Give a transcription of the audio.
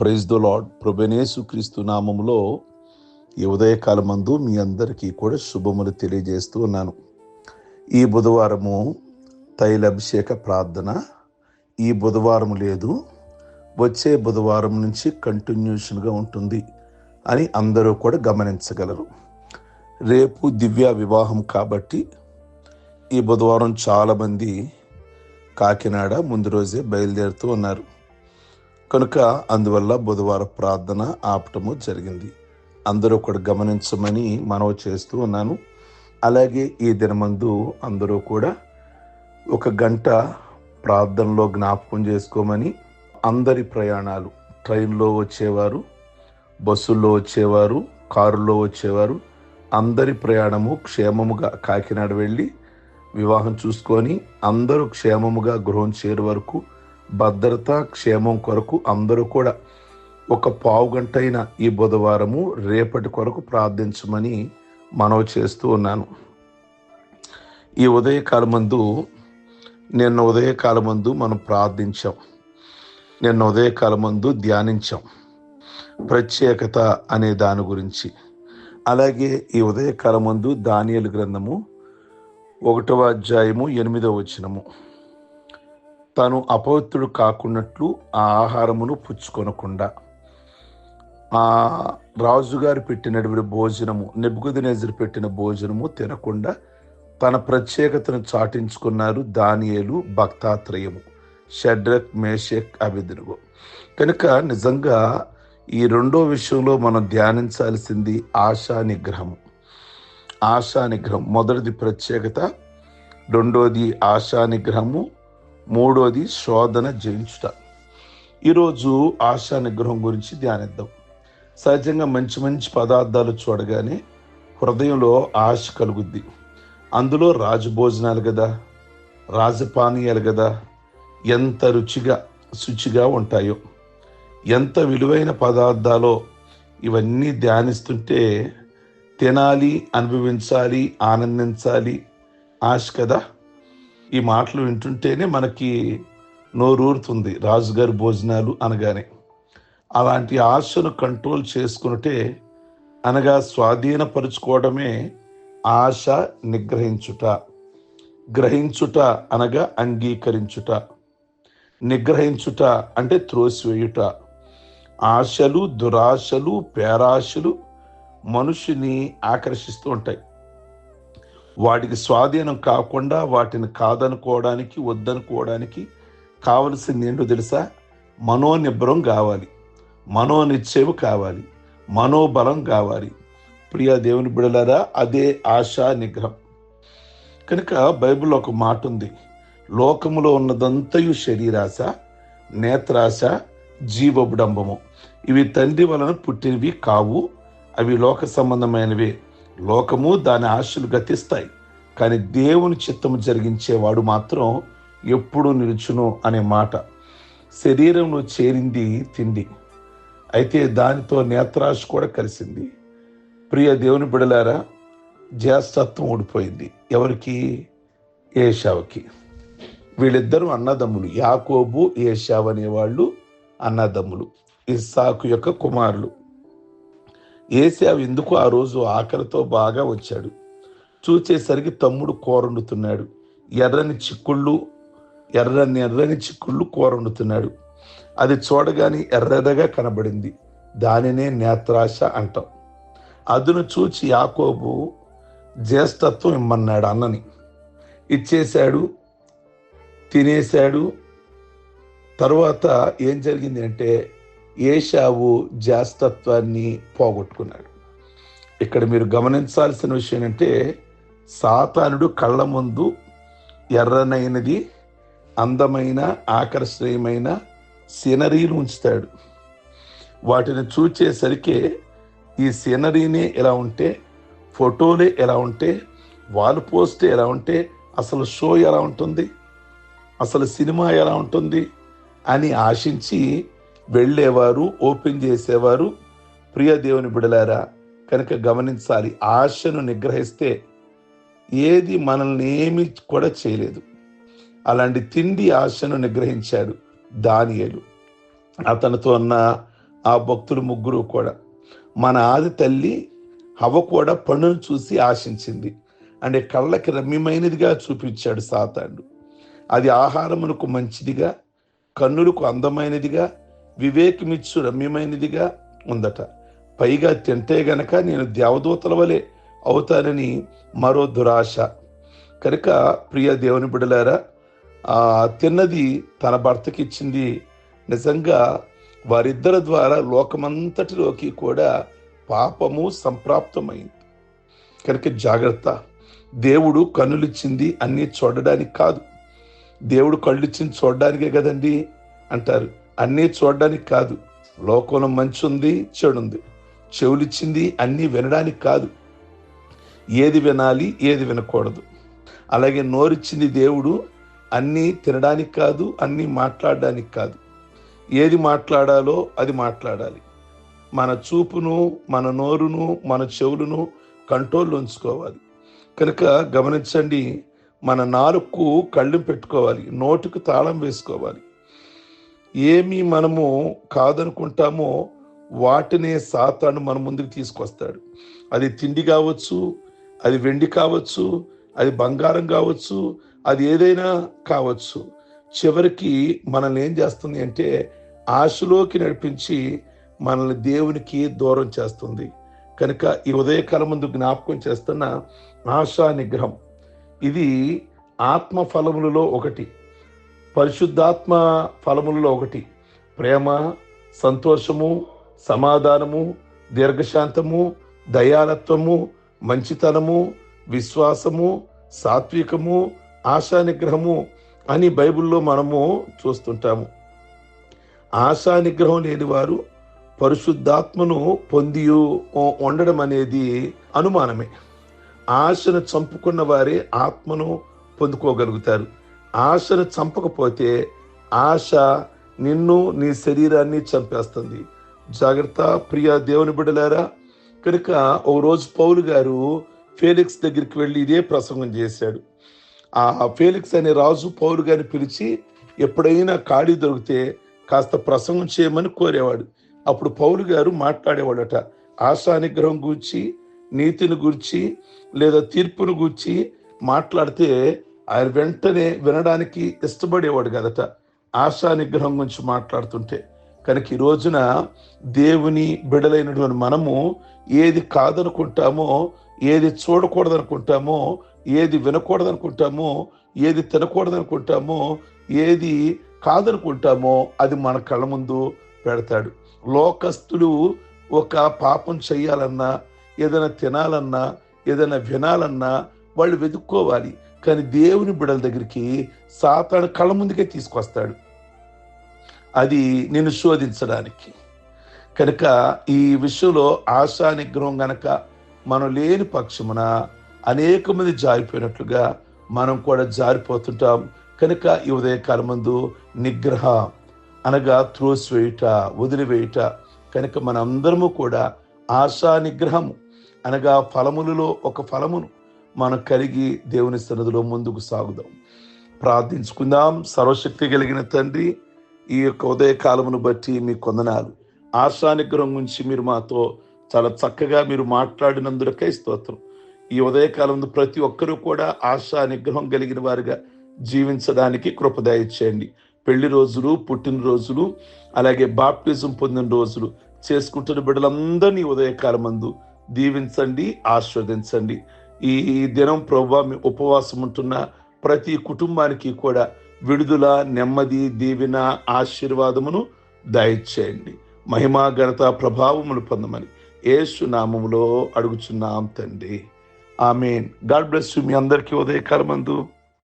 Praise the lord ప్రభనేసు క్రీస్తు నామంలో ఈ ఉదయకాలమందు మీ అందరికీ కూడా శుభములు తెలియజేస్తూ ఉన్నాను. ఈ బుధవారము తైలాభిషేక ప్రార్థన. ఈ బుధవారం లేదు. వచ్చే బుధవారం నుంచి కంటిన్యూషన్గా ఉంటుంది అని అందరూ కూడా గమనించగలరు. రేపు దివ్య వివాహం కాబట్టి ఈ బుధవారం చాలామంది కాకినాడ ముందు రోజే బయలుదేరుతూ ఉన్నారు. కనుక అందువల్ల బుధవారం ప్రార్థన ఆపటము జరిగింది. అందరూ కూడా గమనించమని మనవి చేస్తూ ఉన్నాను. అలాగే ఈ దినమందు అందరూ కూడా ఒక గంట ప్రార్థనలో జ్ఞాపకం చేసుకోమని అందరి ప్రయాణాలు ట్రైన్లో వచ్చేవారు బస్సుల్లో వచ్చేవారు కారులో వచ్చేవారు అందరి ప్రయాణము క్షేమముగా కాకినాడ వెళ్ళి వివాహం చూసుకొని అందరూ క్షేమముగా గృహం చేరు వరకు భద్రత క్షేమం కొరకు అందరూ కూడా ఒక పావు గంట అయిన ఈ బుధవారము రేపటి కొరకు ప్రార్థించమని మనవి చేస్తూ ఉన్నాను. ఈ ఉదయకాలమందు నిన్న ఉదయకాలమందు మనం ప్రార్థించాం. నిన్న ఉదయకాలమందు ధ్యానించాం. ప్రత్యేకత అనే దాని గురించి. అలాగే ఈ ఉదయకాలమందు దానియలు గ్రంథము ఒకటవ అధ్యాయము ఎనిమిదవ వచనము. తాను అపవిత్రుడు కాకున్నట్లు ఆ ఆహారమును పుచ్చుకొనకుండా. ఆ రాజుగారు పెట్టినటువంటి భోజనము నెబ్బుకుదినేజరు పెట్టిన భోజనము తినకుండా తన ప్రత్యేకతను చాటించుకున్నారు దానియేలు భక్తాత్రయము షడ్రక్ మేషక్ అభిదురుగు. కనుక నిజంగా ఈ రెండో విషయంలో మనం ధ్యానించాల్సింది ఆశా నిగ్రహము ఆశా నిగ్రహం మొదటిది ప్రత్యేకత రెండోది ఆశా నిగ్రహము మూడోది శోధన జయించుట. ఈరోజు ఆశా నిగ్రహం గురించి ధ్యానిద్దాం. సహజంగా మంచి మంచి పదార్థాలు చూడగానే హృదయంలో ఆశ కలుగుద్ది. అందులో రాజభోజనాలు కదా రాజపానీయాలు కదా ఎంత రుచిగా శుచిగా ఉంటాయో ఎంత విలువైన పదార్థాలో ఇవన్నీ ధ్యానిస్తుంటే తినాలి అనుభవించాలి ఆనందించాలి ఆశ కదా? ఈ మాటలు వింటుంటేనే మనకి నోరూరుతుంది. రాజుగారి భోజనాలు అనగానే. అలాంటి ఆశను కంట్రోల్ చేసుకున్నట్టే అనగా స్వాధీనపరుచుకోవడమే ఆశ నిగ్రహించుట. గ్రహించుట అనగా అంగీకరించుట. నిగ్రహించుట అంటే త్రోసివేయుట. ఆశలు దురాశలు పేరాశలు మనుషుని ఆకర్షిస్తూ ఉంటాయి. వాటికి స్వాధీనం కాకుండా వాటిని కాదనుకోవడానికి వద్దనుకోవడానికి కావలసింది ఏంటో తెలుసా? మనోనిబ్బరం కావాలి. మనోనిశ్చయం కావాలి. మనోబలం కావాలి. ప్రియ దేవుని బిడలారా అదే ఆశా నిగ్రహం. కనుక బైబిల్లో ఒక మాట ఉంది. లోకములో ఉన్నదంతయు శరీరాశ నేత్రాశ జీవబుడంబము. ఇవి తండ్రి వలన పుట్టినవి కావు. అవి లోక సంబంధమైనవే. లోకము దాని ఆశలు గతిస్తాయి కానీ దేవుని చిత్తము జరిగించేవాడు మాత్రం ఎప్పుడు నిలుచును అనే మాట. శరీరంలో చేరింది తిండి అయితే దానితో నేత్రాశ కూడా కలిసింది. ప్రియ దేవుని బిడలారా జ్యేష్ఠత్వం ఓడిపోయింది. ఎవరికి? ఏషావుకి. వీళ్ళిద్దరూ అన్నదమ్ములు యాకోబు ఏషావ్ అనేవాళ్ళు అన్నదమ్ములు ఇస్సాకు యొక్క కుమారులు. ఏసావు ఎందుకు ఆ రోజు ఆకలితో బాగా వచ్చాడు? చూచేసరికి తమ్ముడు కూరండుతున్నాడు. ఎర్రని చిక్కుళ్ళు ఎర్రని ఎర్రని చిక్కుళ్ళు కూరండుతున్నాడు. అది చూడగానే ఎర్రగా కనబడింది. దానినే నేత్రాశ అంటాం. అదును చూచి యాకోబు జ్యేష్ఠత్వం ఇమ్మన్నాడు అన్నని. ఇచ్చేశాడు తినేశాడు. తర్వాత ఏం జరిగింది అంటే ఏషావు జాస్తత్వాన్ని పోగొట్టుకున్నాడు. ఇక్కడ మీరు గమనించాల్సిన విషయం ఏంటంటే సాతానుడు కళ్ళ ముందు ఎర్రనైనది అందమైన ఆకర్షణీయమైన సీనరీలు ఉంచుతాడు. వాటిని చూచేసరికి ఈ సీనరీనే ఎలా ఉంటే ఫోటోలే ఎలా ఉంటే వాల్ పోస్టే ఎలా ఉంటే అసలు షో ఎలా ఉంటుంది అసలు సినిమా ఎలా ఉంటుంది అని ఆశించి వెళ్ళేవారు ఓపెన్ చేసేవారు. ప్రియ దేవుని బిడలారా కనుక గమనించాలి ఆశను నిగ్రహిస్తే ఏది మనల్ని ఏమి కూడా చేయలేదు. అలాంటి తిండి ఆశను నిగ్రహించాడు దానియలు. అతనితో ఉన్న ఆ భక్తులు ముగ్గురు కూడా మన ఆది తల్లి హవ కూడా పనులు చూసి ఆశించింది. అంటే కళ్ళకి రమ్యమైనదిగా చూపించాడు సాతాండు అది ఆహారమునకు మంచిదిగా కన్నులకు అందమైనదిగా వివేకమిచ్చు రమ్యమైనదిగా ఉందట. పైగా తింటే గనక నేను దేవదూతల వలె అవుతానని మరో దురాశ. కనుక ప్రియ దేవుని బిడలారా ఆ తిన్నది తన భర్తకి ఇచ్చింది. నిజంగా వారిద్దరి ద్వారా లోకమంతటిలోకి కూడా పాపము సంప్రాప్తమైంది. కనుక జాగ్రత్త. దేవుడు కన్నులిచ్చింది అన్నీ చూడడానికి కాదు. దేవుడు కళ్ళు ఇచ్చింది చూడడానికే కదండి అంటారు. అన్నీ చూడడానికి కాదు. లోకంలో మంచి ఉంది చెడు ఉంది చెవులిచ్చింది అన్నీ వినడానికి కాదు. ఏది వినాలి ఏది వినకూడదు. అలాగే నోరిచ్చింది దేవుడు అన్నీ తినడానికి కాదు అన్నీ మాట్లాడడానికి కాదు. ఏది మాట్లాడాలో అది మాట్లాడాలి. మన చూపును మన నోరును మన చెవులను కంట్రోల్లో ఉంచుకోవాలి. కనుక గమనించండి మన నాలుగు కళ్ళు పెట్టుకోవాలి నోటికి తాళం వేసుకోవాలి. ఏమి మనము కాదనుకుంటామో వాటినే సాతాను మన ముందుకు తీసుకొస్తాడు. అది తిండి కావచ్చు అది వెండి కావచ్చు అది బంగారం కావచ్చు అది ఏదైనా కావచ్చు. చివరికి మనల్ని ఏం చేస్తుంది అంటే ఆశలోకి నడిపించి మనల్ని దేవునికి దూరం చేస్తుంది. కనుక ఈ ఉదయకాలం ముందు జ్ఞాపకం చేస్తున్న ఆశా నిగ్రహం. ఇది ఆత్మ ఫలములలో ఒకటి. పరిశుద్ధాత్మ ఫలములలో ఒకటి. ప్రేమ సంతోషము సమాధానము దీర్ఘశాంతము దయాలత్వము మంచితనము విశ్వాసము సాత్వికము ఆశానిగ్రహము అని బైబిల్లో మనము చూస్తుంటాము. ఆశానిగ్రహం లేని వారు పరిశుద్ధాత్మను పొంది ఉండడం అనేది అనుమానమే. ఆశను చంపుకున్న వారే ఆత్మను పొందుకోగలుగుతారు. ఆశను చంపకపోతే ఆశ నిన్ను నీ శరీరాన్ని చంపేస్తుంది. జాగ్రత్త ప్రియ దేవుని బిడ్డలారా కనుక ఓ రోజు పౌలు గారు ఫేలిక్స్ దగ్గరికి వెళ్ళి ఇదే ప్రసంగం చేశాడు. ఆ ఫేలిక్స్ అనే రాజు పౌలు గారిని పిలిచి ఎప్పుడైనా ఖాళీ దొరికితే కాస్త ప్రసంగం చేయమని కోరేవాడు. అప్పుడు పౌలు గారు మాట్లాడేవాడట ఆశా నిగ్రహం గూర్చి నీతిని గూర్చి లేదా తీర్పును గూర్చి మాట్లాడితే ఆయన వెంటనే వినడానికి ఇష్టపడేవాడు కదట. ఆశా నిగ్రహం గురించి మాట్లాడుతుంటే కనుక ఈ రోజున దేవుని బిడలైనటువంటి మనము ఏది కాదనుకుంటామో ఏది చూడకూడదనుకుంటామో ఏది వినకూడదనుకుంటామో ఏది తినకూడదనుకుంటామో ఏది కాదనుకుంటామో అది మన కళ్ళ ముందు పెడతాడు. లోకస్తులు ఒక పాపం చేయాలన్నా ఏదైనా తినాలన్నా ఏదైనా వినాలన్నా వాళ్ళు వెతుక్కోవాలి. కానీ దేవుని బిడల దగ్గరికి సాతాను కళ్ళ ముందుకే తీసుకొస్తాడు. అది నిన్ను శోధించడానికి. కనుక ఈ విషయంలో ఆశా నిగ్రహం గనక మనం లేని పక్షమున అనేక మంది జారిపోయినట్లుగా మనం కూడా జారిపోతుంటాం. కనుక ఈ ఉదయకాలం ముందు నిగ్రహ అనగా త్రోసివేయుట వదిలివేయుట కనుక మనందరము కూడా ఆశా నిగ్రహము అనగా ఫలములలో ఒక ఫలమును మనం కలిగి దేవుని సన్నిధిలో ముందుకు సాగుదాం. ప్రార్థించుకుందాం. సర్వశక్తి కలిగిన తండ్రి ఈ యొక్క ఉదయకాలమును బట్టి మీ కొందనాలు. ఆశానిగ్రహం గురించి మీరు మాతో చాలా చక్కగా మీరు మాట్లాడినందుకై స్తోత్రం. ఈ ఉదయకాలం ప్రతి ఒక్కరూ కూడా ఆశా నిగ్రహం కలిగిన వారిగా జీవించడానికి కృపదయ చేయండి పెళ్ళి రోజులు పుట్టినరోజులు అలాగే బాప్టిజం పొందిన రోజులు చేసుకుంటున్న బిడ్డలందరినీ ఉదయకాలమందు దీవించండి ఆస్వాదించండి ఈ దినం ప్రభావ ఉపవాసం ఉంటున్న ప్రతి కుటుంబానికి కూడా విడుదల నెమ్మది దీవెన ఆశీర్వాదమును దయచేయండి. మహిమా ఘనత ప్రభావములు పొందమని ఏసు నామములో అడుగుచున్నాం తండ్రి. ఆమెన్. గాడ్ బ్లెస్ మీ అందరికీ ఉదయకాలమందు. మందు